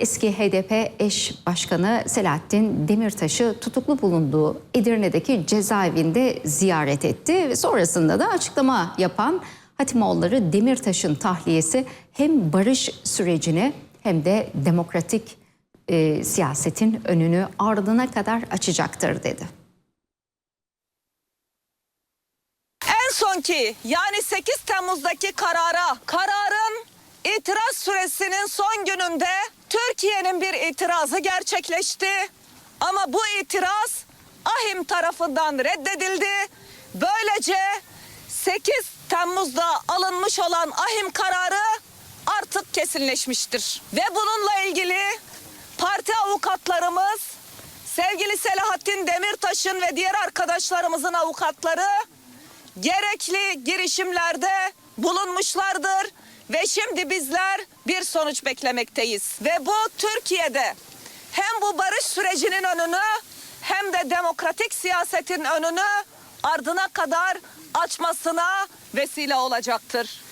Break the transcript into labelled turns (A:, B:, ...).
A: Eski HDP eş başkanı Selahattin Demirtaş'ı tutuklu bulunduğu Edirne'deki cezaevinde ziyaret etti. Sonrasında da açıklama yapan Hatimoğulları Demirtaş'ın tahliyesi hem barış sürecini hem de demokratik e, siyasetin önünü ardına kadar açacaktır dedi.
B: En sonki yani 8 Temmuz'daki karara, kararın itiraz süresinin son gününde Türkiye'nin bir itirazı gerçekleşti. Ama bu itiraz AHİM tarafından reddedildi. Böylece 8 Temmuz'da alınmış olan AHİM kararı artık kesinleşmiştir. Ve bununla ilgili parti avukatlarımız sevgili Selahattin Demirtaş'ın ve diğer arkadaşlarımızın avukatları gerekli girişimlerde bulunmuşlardır ve şimdi bizler bir sonuç beklemekteyiz. Ve bu Türkiye'de hem bu barış sürecinin önünü hem de demokratik siyasetin önünü ardına kadar açmasına vesile olacaktır.